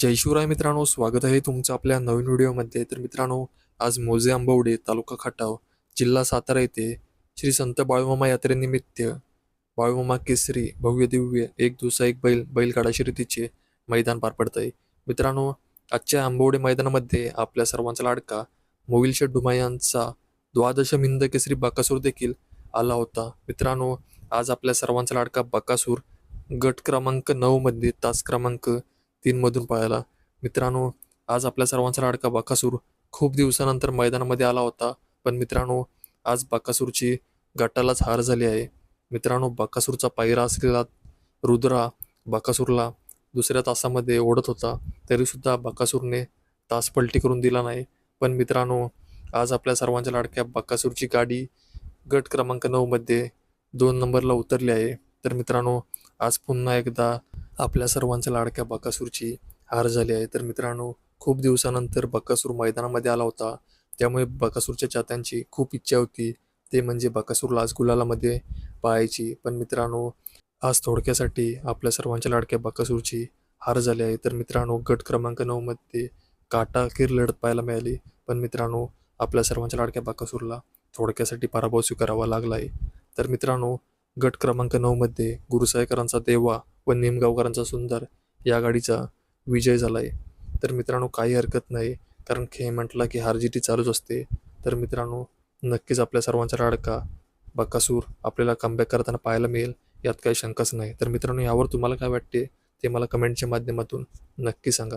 जय शिवराय मित्रांनो स्वागत आहे तुमचं आपल्या नवीन व्हिडिओमध्ये. तर मित्रांनो आज मोजे आंबवडे तालुका खटाव जिल्हा सातारा येथे श्री संत बाळूमामा यात्रेनिमित्त बाळूमामा केसरी भव्य दिव्य एक दिवसा एक बैल बैलगाडा शर्यतीचे मैदान पार पडत आहे मित्रांनो आजच्या आंबवडे मैदानामध्ये आपल्या सर्वांचा लाडका मोविल शेठ डुमा यांचा द्वादश मिंद केसरी बाकासूर देखील आला होता. मित्रांनो आज आपल्या सर्वांचा लाडका बाकासूर गट क्रमांक नऊमध्ये तास क्रमांक तीनमधून पळाला मित्रांनो आज आपल्या सर्वांचा लाडका बाकासूर खूप दिवसानंतर मैदानामध्ये आला होता. पण मित्रांनो आज बाकासूरची गटालाच हार झाली आहे. मित्रांनो बाकासूरचा पायरा असलेला रुद्रा बाकासूरला दुसऱ्या तासामध्ये ओढत होता. तरीसुद्धा बाकासूरने तास पलटी करून दिला नाही. पण मित्रांनो आज आपल्या सर्वांच्या लाडक्या बाकासूरची गाडी गट क्रमांक नऊमध्ये दोन नंबरला उतरली आहे. तर मित्रांनो आज पुन्हा एकदा आपल्या सर्वांच्या लाडक्या बकासूरची हार झाली आहे. तर मित्रांनो खूप दिवसानंतर बकासूर मैदानामध्ये आला होता. त्यामुळे बकासूरच्या चात्यांची खूप इच्छा होती. ते म्हणजे बकासूरला आज गुलालामध्ये पाहायची. पण मित्रांनो आज थोडक्यासाठी आपल्या सर्वांच्या लाडक्या बकासूरची हार झाली आहे. तर मित्रांनो गट क्रमांक नऊमध्ये काटाकीर लढत पाहायला मिळाली. पण मित्रांनो आपल्या सर्वांच्या लाडक्या बकासूरला थोडक्यासाठी पराभव स्वीकारावा लागला आहे. तर मित्रांनो गट क्रमांक नऊमध्ये गुरुसाहेकरांचा देवा व निमगावकरांचा सुंदर या गाडीचा विजय झाला आहे तर मित्रांनो काही हरकत नाही कारण खे म्हटला की हारजिटी चालूच असते. तर मित्रांनो नक्कीच आपल्या सर्वांचा लाडका बकासूर आपल्याला कमबॅक करताना पाहायला मिळेल यात काही शंकाच नाही. तर मित्रांनो यावर तुम्हाला काय वाटते ते मला कमेंटच्या माध्यमातून नक्की सांगा.